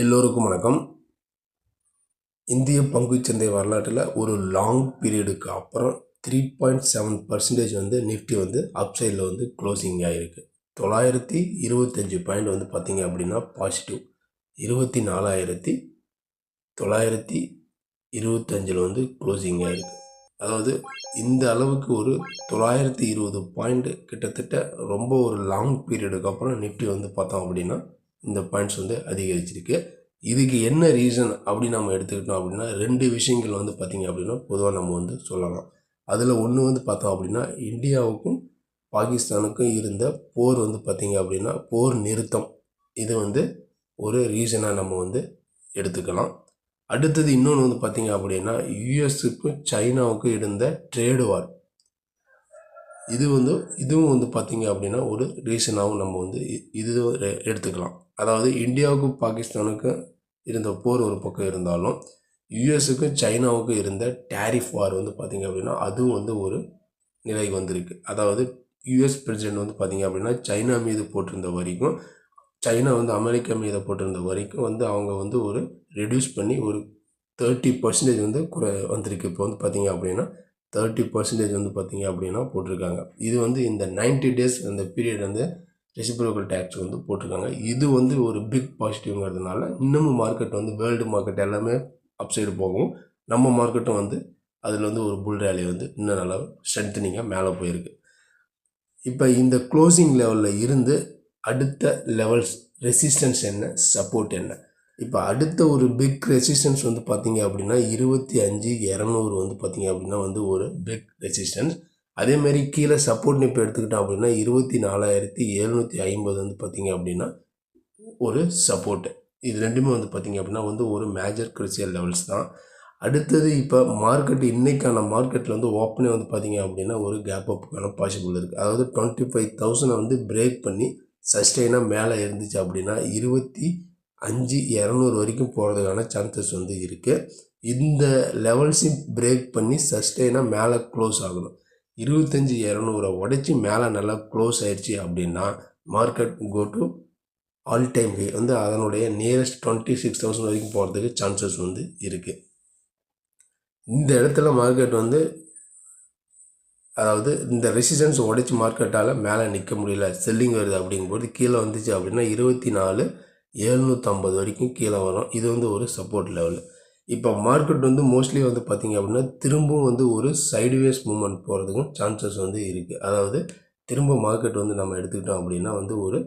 எல்லோருக்கும் வணக்கம். இந்திய பங்குச்சந்தை வரலாற்றில் ஒரு லாங் பீரியடுக்கு அப்புறம் த்ரீ பாயிண்ட் செவன் பர்சன்டேஜ் வந்து நிஃப்டி வந்து அப்சைடில் வந்து க்ளோசிங் ஆகிருக்கு தொள்ளாயிரத்தி இருபத்தஞ்சி பாயிண்ட் வந்து பார்த்திங்க அப்படின்னா பாசிட்டிவ் இருபத்தி நாலாயிரத்தி தொள்ளாயிரத்தி இருபத்தஞ்சில் வந்து க்ளோசிங் ஆகிருக்கு அதாவது இந்த அளவுக்கு ஒரு தொள்ளாயிரத்தி இருபது பாயிண்ட் கிட்டத்தட்ட ரொம்ப ஒரு லாங் பீரியடுக்கு அப்புறம் நிஃப்டி வந்து பார்த்தோம் அப்படின்னா இந்த பாயிண்ட்ஸ் வந்து அதிகரிச்சிருக்கு. இதுக்கு என்ன ரீசன் அப்படின்னு நம்ம எடுத்துக்கிட்டோம் அப்படின்னா ரெண்டு விஷயங்கள் வந்து பார்த்திங்க அப்படின்னா பொதுவாக நம்ம வந்து சொல்லலாம். அதில் ஒன்று வந்து பார்த்தோம் அப்படின்னா இந்தியாவுக்கும் பாகிஸ்தானுக்கும் இருந்த போர் வந்து பார்த்திங்க அப்படின்னா போர் நிறுத்தம். இது வந்து ஒரு ரீசனாக நம்ம வந்து எடுத்துக்கலாம். அடுத்தது இன்னொன்று வந்து பார்த்திங்க அப்படின்னா யுஎஸுக்கும் சைனாவுக்கும் இருந்த ட்ரேடு வார் இது வந்து இதுவும் வந்து பார்த்திங்க அப்படின்னா ஒரு ரீசனாகவும் நம்ம வந்து இது எடுத்துக்கலாம். அதாவது இந்தியாவுக்கும் பாகிஸ்தானுக்கும் இருந்த போர் ஒரு பக்கம் இருந்தாலும் யுஎஸுக்கும் சைனாவுக்கும் இருந்த டேரிஃப் வார் வந்து பார்த்திங்க அப்படின்னா அதுவும் வந்து ஒரு நிலைக்கு வந்திருக்கு. அதாவது யுஎஸ் பிரசிடென்ட் வந்து பார்த்திங்க அப்படின்னா சைனா மீது போட்டிருந்த வரைக்கும் சைனா வந்து அமெரிக்கா மீது போட்டிருந்த வரைக்கும் வந்து அவங்க வந்து ஒரு ரெடியூஸ் பண்ணி ஒரு தேர்ட்டி பர்சன்டேஜ் வந்து குறை வந்திருக்கு. இப்போ வந்து பார்த்திங்க அப்படின்னா தேர்ட்டி பர்சன்டேஜ் வந்து பார்த்திங்க அப்படின்னா போட்டிருக்காங்க. இது வந்து இந்த நைன்ட்டி டேஸ் அந்த பீரியட் வந்து ரெசிப்ரோக்கல் டேக்ஸ் வந்து போட்டிருக்காங்க. இது வந்து ஒரு பிக் பாசிட்டிவ்ங்கிறதுனால இன்னமும் மார்க்கெட் வந்து வேர்ல்டு மார்க்கெட் எல்லாமே அப்சைடு போகும். நம்ம மார்க்கெட்டும் வந்து அதில் வந்து ஒரு புல் ரேலி வந்து இன்னும் நல்லா ஸ்ட்ரென்த்தனிங்காக மேலே போயிருக்கு. இப்போ இந்த க்ளோசிங் லெவலில் இருந்து அடுத்த லெவல்ஸ் ரெசிஸ்டன்ஸ் என்ன சப்போர்ட் என்ன? இப்போ அடுத்த ஒரு பிக் ரெசிஸ்டன்ஸ் வந்து பார்த்திங்க அப்படின்னா இருபத்தி அஞ்சு இரநூறு வந்து பார்த்திங்க அப்படின்னா வந்து ஒரு பிக் ரெசிஸ்டன்ஸ் அதேமாரி கீழே சப்போர்ட்னு இப்போ எடுத்துக்கிட்டோம் அப்படின்னா இருபத்தி நாலாயிரத்தி எழுநூற்றி ஐம்பது வந்து பார்த்திங்க அப்படின்னா ஒரு சப்போர்ட்டு இது ரெண்டுமே வந்து பார்த்திங்க அப்படின்னா வந்து ஒரு மேஜர் கிரிசியல் லெவல்ஸ் தான். அடுத்தது இப்போ மார்க்கெட் இன்றைக்கான மார்க்கெட்டில் வந்து ஓப்பனே வந்து பார்த்திங்க அப்படின்னா ஒரு கேப் அப்புக்கான பாசிபிள் இருக்குது அதாவது டுவெண்ட்டி ஃபைவ் தௌசண்டை வந்து பிரேக் பண்ணி சஸ்டெயினாக மேலே இருந்துச்சு அப்படின்னா இருபத்தி அஞ்சு இரநூறு வரைக்கும் போகிறதுக்கான சான்சஸ் வந்து இருக்குது இந்த லெவல்ஸையும் பிரேக் பண்ணி சஸ்டெயினாக மேலே க்ளோஸ் ஆகணும். இருபத்தஞ்சி இரநூறை உடைச்சி மேலே நல்லா க்ளோஸ் ஆயிடுச்சு அப்படின்னா market go to all time high வந்து அதனுடைய நியரஸ்ட் டுவெண்ட்டி சிக்ஸ் தௌசண்ட் வரைக்கும் போகிறதுக்கு சான்சஸ் வந்து இருக்குது இந்த இடத்துல மார்க்கெட் வந்து அதாவது இந்த ரெசிஸ்டன்ஸ் உடைச்சி மார்க்கெட்டால் மேலே நிற்க முடியல செல்லிங் வருது அப்படிங்கும்போது கீழே வந்துச்சு அப்படின்னா இருபத்தி நாலு எழுநூற்றம்பது வரைக்கும் கீழே வரும். இது வந்து ஒரு சப்போர்ட் லெவல் இப்போ மார்க்கெட் வந்து மோஸ்ட்லி வந்து பார்த்திங்க அப்படின்னா திரும்பவும் வந்து ஒரு சைடுவேஸ் மூமெண்ட் போகிறதுக்கும் சான்சஸ் வந்து இருக்குது அதாவது திரும்ப மார்க்கெட் வந்து நம்ம எடுத்துக்கிட்டோம் அப்படின்னா வந்து ஒரு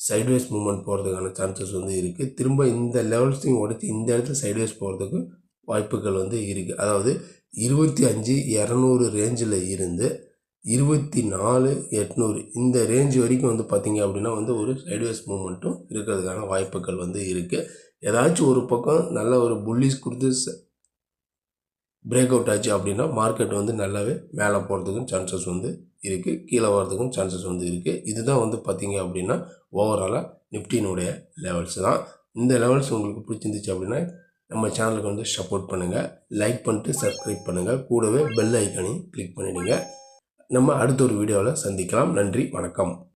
சைட்வேஸ் மூமெண்ட் போகிறதுக்கான சான்சஸ் வந்து இருக்குது திரும்ப இந்த லெவல்ஸையும் உடச்சி இந்த இடத்துல சைட்வேஸ் போகிறதுக்கு வாய்ப்புகள் வந்து இருக்குது அதாவது இருபத்தி அஞ்சு இரநூறு ரேஞ்சில் இருந்து இருபத்தி நாலு எட்நூறு. இந்த ரேஞ்ச் வரைக்கும் வந்து பார்த்திங்க அப்படின்னா வந்து ஒரு சைடுவேஸ் மூமெண்ட்டும் இருக்கிறதுக்கான வாய்ப்புகள் வந்து இருக்குது ஏதாச்சும் ஒரு பக்கம் நல்ல ஒரு புல்லிஸ் கொடுத்து பிரேக் அவுட் ஆச்சு அப்படின்னா மார்க்கெட் வந்து நல்லாவே மேலே போகிறதுக்கும் சான்சஸ் வந்து இருக்குது கீழே வர்றதுக்கும் சான்சஸ் வந்து இருக்குது இதுதான் வந்து பார்த்திங்க அப்படின்னா ஓவராலாக நிஃப்டினுடைய லெவல்ஸ் தான். இந்த லெவல்ஸ் உங்களுக்கு பிடிச்சிருந்துச்சு அப்படின்னா நம்ம சேனலுக்கு வந்து சப்போர்ட் பண்ணுங்கள் லைக் பண்ணிட்டு சப்ஸ்கிரைப் பண்ணுங்கள் கூடவே பெல் ஐக்கானையும் கிளிக் பண்ணிவிடுங்க நம்ம அடுத்த ஒரு வீடியோவில் சந்திக்கலாம். நன்றி வணக்கம்.